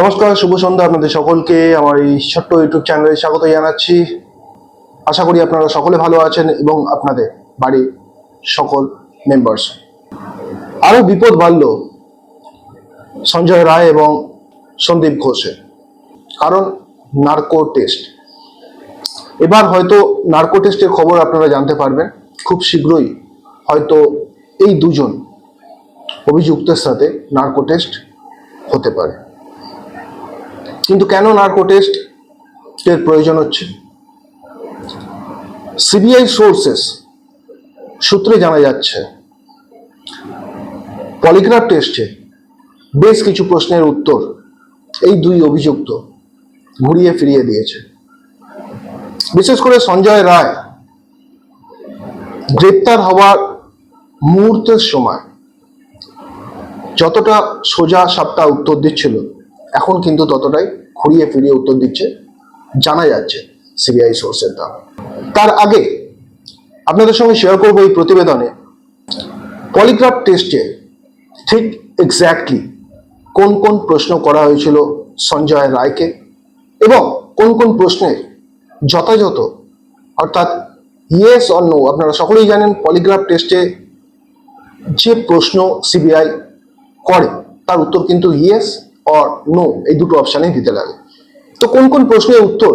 নমস্কার, শুভ সন্ধ্যা আপনাদের সকলকে। আমার এই ছোট্ট ইউটিউব চ্যানেলে স্বাগত জানাচ্ছি। আশা করি আপনারা সকলে ভালো আছেন এবং আপনাদের বাড়ির সকল মেম্বার্স আরও বিপদ বাড়ল সঞ্জয় রায় এবং সন্দীপ ঘোষের। কারণ নার্কো টেস্ট। এবার হয়তো নার্কো টেস্টের খবর আপনারা জানতে পারবেন। খুব শীঘ্রই হয়তো এই দুজন অভিযুক্তের সাথে নার্কো টেস্ট হতে পারে। কিন্তু কেন নার্কো টেস্ট এর প্রয়োজন হচ্ছে? সিবিআই সোর্সেস সূত্রে জানা যাচ্ছে পলিগ্রাফ টেস্টে বেশ কিছু প্রশ্নের উত্তর এই দুই অভিযুক্ত ঘুরিয়ে ফিরিয়ে দিয়েছে। বিশেষ করে সঞ্জয় রায় গ্রেপ্তার হওয়ার মুহূর্তের সময় যতটা সোজা সাপটা উত্তর দিচ্ছিল এখন কিন্তু ততটাই ঘুরিয়ে ফিরিয়ে উত্তর দিচ্ছে, জানা যাচ্ছে সিবিআই সোর্সের দ্বারা তার আগে আপনাদের সঙ্গে শেয়ার করব এই প্রতিবেদনে পলিগ্রাফ টেস্টে ঠিক এক্স্যাক্টলি কোন কোন প্রশ্ন করা হয়েছিল সঞ্জয় রায়কে এবং কোন কোন প্রশ্নের যথাযথ, অর্থাৎ ইয়েস নো আপনারা সকলেই জানেন পলিগ্রাফ টেস্টে যে প্রশ্ন সিবিআই করে, তার উত্তর কিন্তু ইয়েস অর নো এই দুটো অপশানে দিতে লাগে। তো কোন কোন প্রশ্নের উত্তর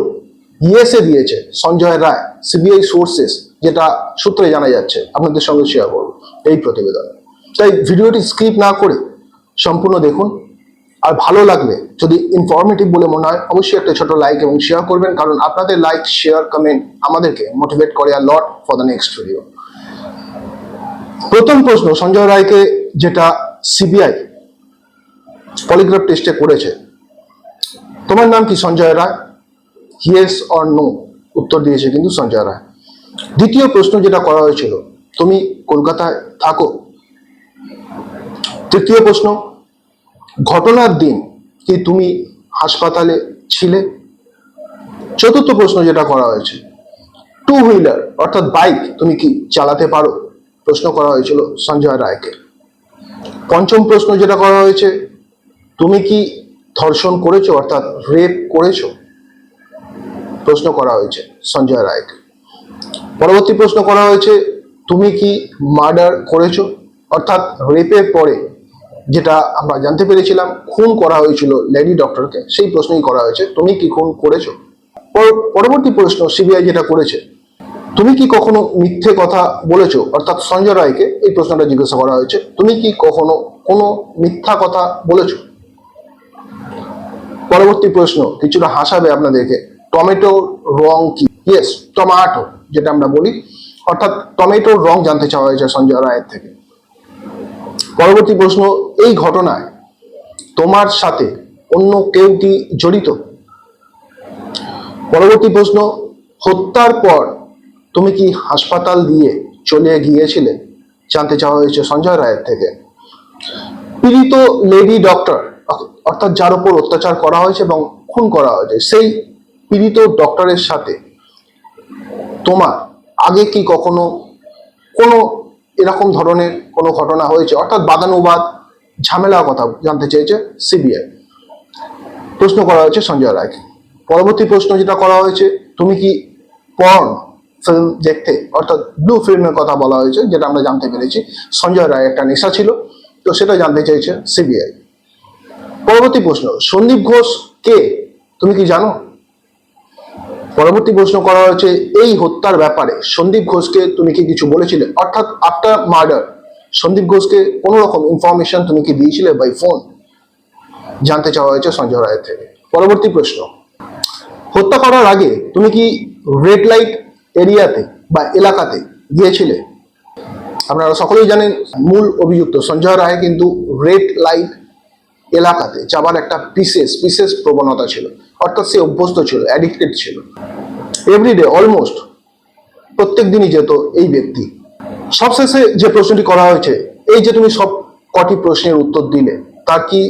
ইয়েসে দিয়েছে সঞ্জয় রায় সিবিআই সোর্সেস যেটা সূত্রে জানা যাচ্ছে। আপনাদের সঙ্গে শেয়ার করব এই প্রতিবেদনে। তাই ভিডিওটি স্কিপ না করে সম্পূর্ণ দেখুন। আর ভালো লাগলে, যদি ইনফরমেটিভ বলে মনে হয়, অবশ্যই একটা ছোট লাইক এবং শেয়ার করবেন, কারণ আপনাদের লাইক শেয়ার কমেন্ট আমাদেরকে মোটিভেট করে আর lot for the next video প্রথম প্রশ্ন সঞ্জয় রায়কে, যেটা সিবিআই পলিগ্রাফ টেস্টে করেছে। তোমার নাম কি, Sanjay Roy? Yes or no উত্তর দিয়েছে কিন্তু সঞ্জয় রায়। দ্বিতীয় প্রশ্ন যেটা করা হয়েছিল, তুমি কলকাতায় থাকো। তৃতীয় প্রশ্ন, ঘটনার দিন কি তুমি হাসপাতালে ছিলে? চতুর্থ প্রশ্ন যেটা করা হয়েছে টু হুইলার অর্থাৎ বাইক তুমি কি চালাতে পারো? প্রশ্ন করা হয়েছিল সঞ্জয় রায়কে। পঞ্চম প্রশ্ন যেটা করা হয়েছে তুমি কি ধর্ষণ করেছ অর্থাৎ রেপ করেছ? প্রশ্ন করা হয়েছে সঞ্জয় রায়কে। পরবর্তী প্রশ্ন করা হয়েছে, তুমি কি মার্ডার করেছ? অর্থাৎ রেপের পরে যেটা আমরা জানতে পেরেছিলাম, খুন করা হয়েছিল লেডি ডক্টরকে সেই প্রশ্নই করা হয়েছে, তুমি কি খুন করেছ? পর- পরবর্তী প্রশ্ন সিবিআই যেটা করেছে, তুমি কি কখনো মিথ্যে কথা বলেছ? অর্থাৎ সঞ্জয় রায়কে এই প্রশ্নটা জিজ্ঞাসা করা হয়েছে, তুমি কি কখনো কোনো মিথ্যা কথা বলেছ? পরবর্তী প্রশ্ন, কিছুটা হাসাবে আপনাদেরকে। টমেটো রং কি? ইয়েস টমাটো যেটা আমরা বলি। অর্থাৎ টমেটোর রং জানতে চাওয়া হয়েছে সঞ্জয় রায়ের থেকে। পরবর্তী প্রশ্ন, এই ঘটনায় তোমার সাথে অন্য কেউ কি জড়িত? পরবর্তী প্রশ্ন, হত্যার পর তুমি কি হাসপাতাল দিয়ে চলে গিয়েছিলে? জানতে চাওয়া হয়েছে সঞ্জয় রায়ের থেকে। পীড়িত লেডি ডক্টর অর্থাৎ যার উপর অত্যাচার করা হয়েছে এবং খুন করা হয়েছে, সেই পীড়িত ডক্টরের সাথে তোমার আগে কি কখনো কোনো এরকম ধরনের কোনো ঘটনা হয়েছে? অর্থাৎ বাদানুবাদ, ঝামেলার কথা জানতে চেয়েছে সিবিআই প্রশ্ন করা হয়েছে সঞ্জয় রায়কে। পরবর্তী প্রশ্ন যেটা করা হয়েছে, তুমি কি পর্ন ফিল্ম দেখতে, অর্থাৎ ব্লু ফিল্মের কথা বলা হয়েছে, যেটা আমরা জানতে পেরেছি, সঞ্জয় রায় একটা নেশা ছিল, তো সেটা জানতে চাইছে সিবিআই পরবর্তী প্রশ্ন, সন্দীপ ঘোষ কে? তুমি কি জানো? পরবর্তী প্রশ্ন করা হয়েছে, এই হত্যার ব্যাপারে সন্দীপ ঘোষকে তুমি কি কিছু বলেছিলে? অর্থাৎ আফটার মার্ডার সন্দীপ ঘোষকে কোনো রকম ইনফরমেশন তুমি কি দিয়েছিলে বাই ফোন জানতে চাওয়া হয়েছে সঞ্জয় রায়ের থেকে। পরবর্তী প্রশ্ন, হত্যা করার আগে তুমি কি রেড লাইট এরিয়াতে বা এলাকাতে গিয়েছিলে? আপনারা সকলেই জানেন, মূল অভিযুক্ত সঞ্জয় রায় কিন্তু রেড লাইট এলাকাতে যাবার একটা বিশেষ বিশেষ প্রবণতা ছিল। অর্থাৎ সে অভ্যস্ত ছিল অ্যাডিক্টেড ছিল। এভরিডে অলমোস্ট প্রত্যেক দিনই যেত এই ব্যক্তি। সবশেষে যে প্রশ্নটি করা হয়েছে, এই যে তুমি সব কটি প্রশ্নের উত্তর দিলে, তার কি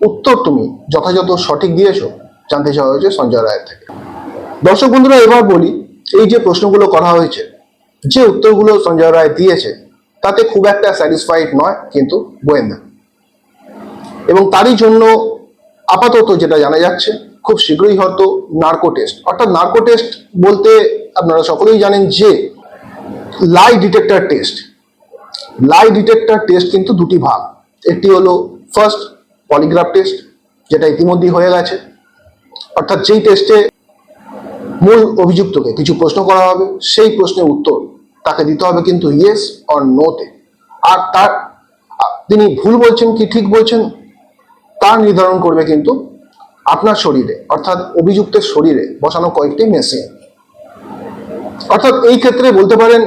উত্তর তুমি যথাযথ সঠিক দিয়েছ? জানতে চাওয়া হয়েছে সঞ্জয় রায়ের থেকে। দর্শক বন্ধুরা, এবার বলি, এই যে প্রশ্নগুলো করা হয়েছে, যে উত্তরগুলো সঞ্জয় রায় দিয়েছে, তাতে খুব একটা স্যাটিসফাইড নয়, কিন্তু গোয়েন্দা। এবং তারই জন্য আপাতত যেটা জানা যাচ্ছে, খুব শীঘ্রই হয়তো নার্কো টেস্ট। অর্থাৎ নার্কো টেস্ট বলতে আপনারা সকলেই জানেন যে, lie detector test. Lie detector test কিন্তু দুটি ভাগ। একটি হলো ফার্স্ট পলিগ্রাফ টেস্ট, যেটা ইতিমধ্যেই হয়ে গেছে। অর্থাৎ যেই টেস্টে মূল অভিযুক্তকে কিছু প্রশ্ন করা হবে, সেই প্রশ্নের উত্তর তাকে দিতে হবে কিন্তু ইয়েস অর নোতে আর তার তিনি ভুল বলছেন কি ঠিক বলছেন তা নির্ধারণ করবে কিন্তু আপনার শরীরে, অর্থাৎ অভিযুক্তের শরীরে বসানো কয়েকটি মেশিন অর্থাৎ এই ক্ষেত্রে বলতে পারেন,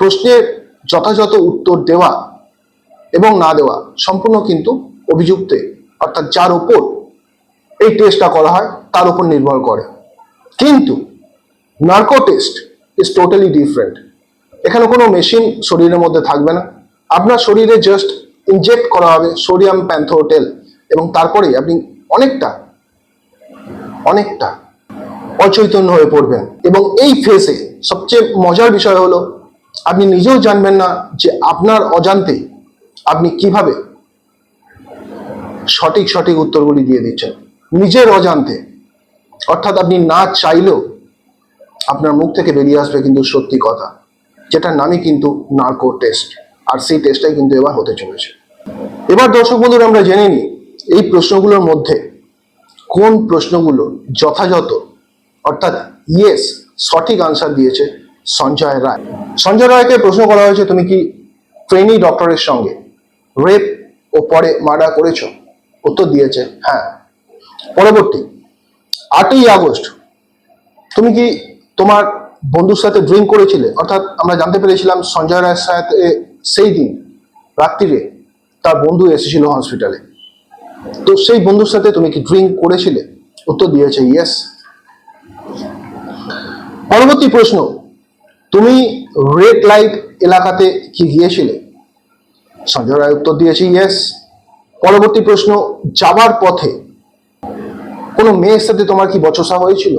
প্রশ্নের যথাযথ উত্তর দেওয়া এবং না দেওয়া সম্পূর্ণ কিন্তু অভিযুক্তে, অর্থাৎ যার উপর এই টেস্টটা করা হয়, তার উপর নির্ভর করে। কিন্তু narco test is totally different এখানে কোনো মেশিন শরীরের মধ্যে থাকবে না। আপনার শরীরে জাস্ট ইনজেক্ট করা হবে সোডিয়াম প্যান্থোটেল এবং তারপরে আপনি অনেকটা অনেকটা অচৈতন্য হয়ে পড়বেন। এবং এই ফেসে সবচেয়ে মজার বিষয় হলো, আপনি নিজেও জানবেন না যে আপনার অজান্তে আপনি কীভাবে সঠিক সঠিক উত্তরগুলি দিয়ে দিচ্ছেন। নিজের অজান্তে, অর্থাৎ আপনি না চাইলেও আপনার মুখ থেকে বেরিয়ে আসবে কিন্তু সত্যি কথা, যেটার নামই কিন্তু নার্কো টেস্ট আর সেই টেস্টটাই কিন্তু এবার হতে চলেছে। এবার দর্শক বন্ধুরা আমরা জেনে নিই এই প্রশ্নগুলোর মধ্যে কোন প্রশ্নগুলো যথাযথ? অর্থাৎ ইয়েস সঠিক আনসার দিয়েছে সঞ্জয় রায়। সঞ্জয় রায়কে প্রশ্ন করা হয়েছে, তুমি কি ট্রেনি ডক্টরের সঙ্গে রেপ ও পরে মার্ডার করেছ? উত্তর দিয়েছে হ্যাঁ। পরবর্তী, আটই আগস্ট, তুমি কি তোমার বন্ধুর সাথে ড্রিঙ্ক করেছিলে? অর্থাৎ আমরা জানতে পেরেছিলাম সঞ্জয় রায়ের সাথে সেই দিন রাত্রিরে তার বন্ধু এসেছিল হসপিটালে তো সেই বন্ধুর সাথে তুমি কি ড্রিঙ্ক করেছিলে? উত্তর দিয়েছে ইয়েস পরবর্তী প্রশ্ন, তুমি রেড লাইট এলাকাতে কি গিয়েছিলে? সঞ্জয় রায় উত্তর দিয়েছে ইয়েস পরবর্তী প্রশ্ন, যাবার পথে কোনো মেয়ের সাথে তোমার কি বচসা হয়েছিল?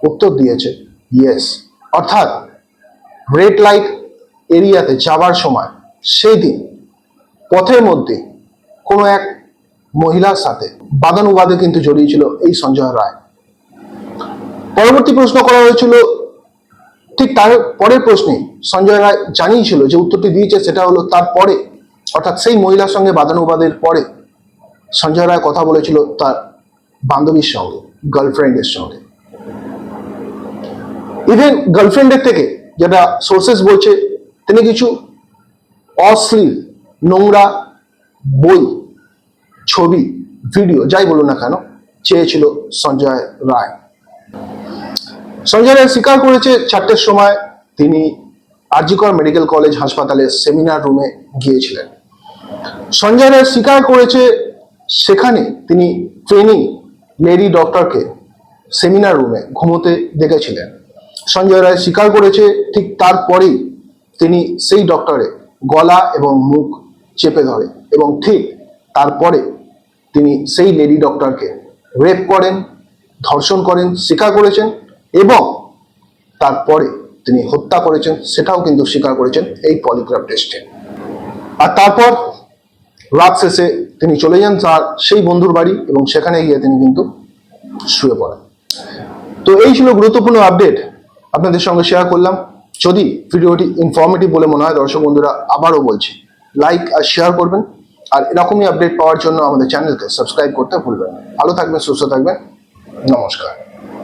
উত্তর দিয়েছে ইয়েস অর্থাৎ রেড লাইট এরিয়াতে যাবার সময় সেই দিন পথের মধ্যে কোনো এক মহিলার সাথে। বাদানুবাদে কিন্তু জড়িয়েছিল এই সঞ্জয় রায়। পরবর্তী প্রশ্ন করা হয়েছিল, ঠিক তার পরের প্রশ্নে সঞ্জয় রায় জানিয়েছিল যে উত্তরটি দিয়েছে সেটা হলো তার পরে, অর্থাৎ সেই মহিলার সঙ্গে বাদানুবাদের পরে সঞ্জয় রায় কথা বলেছিল তার বান্ধবীর সঙ্গে গার্লফ্রেন্ডের সঙ্গে। ইভেন গার্লফ্রেন্ডের থেকে যেটা সোর্সেস বলছে, তিনি কিছু অশ্লীল নোংরা বই ছবি, ভিডিও, যাই বলুন না কেন, চেয়েছিল সঞ্জয় রায়। সঞ্জয় রায় স্বীকার করেছে চারটের সময় তিনি আরজিকর মেডিকেল কলেজ হাসপাতালে সেমিনার রুমে গিয়েছিলেন। সঞ্জয় রায় স্বীকার করেছে সেখানে তিনি ট্রেনিং লেডি ডক্টরকে সেমিনার রুমে ঘুমোতে দেখেছিলেন। সঞ্জয় রায় স্বীকার করেছে ঠিক তারপরেই তিনি সেই ডক্টরে গলা এবং মুখ চেপে ধরে এবং ঠিক তারপরে তিনি সেই লেডি ডক্টরকে রেপ করেন, ধর্ষণ করেন স্বীকার করেছেন এবং তারপরে তিনি হত্যা করেছেন, সেটাও কিন্তু স্বীকার করেছেন এই পলিগ্রাফ টেস্টে আর তারপর রাত শেষে তিনি চলে যান তার সেই বন্ধুর বাড়ি এবং সেখানে গিয়ে তিনি কিন্তু শুয়ে পড়েন। তো এই ছিল গুরুত্বপূর্ণ আপডেট আপনাদের সঙ্গে শেয়ার করলাম। যদি ভিডিওটি ইনফরমেটিভ বলে মনে হয়, দর্শক বন্ধুরা, আবারও বলছি লাইক আর শেয়ার করবেন। আর এরকমই আপডেট পাওয়ার জন্য আমাদের চ্যানেলকে সাবস্ক্রাইব করতে ভুলবেন না। ভালো থাকবেন, সুস্থ থাকবেন। নমস্কার।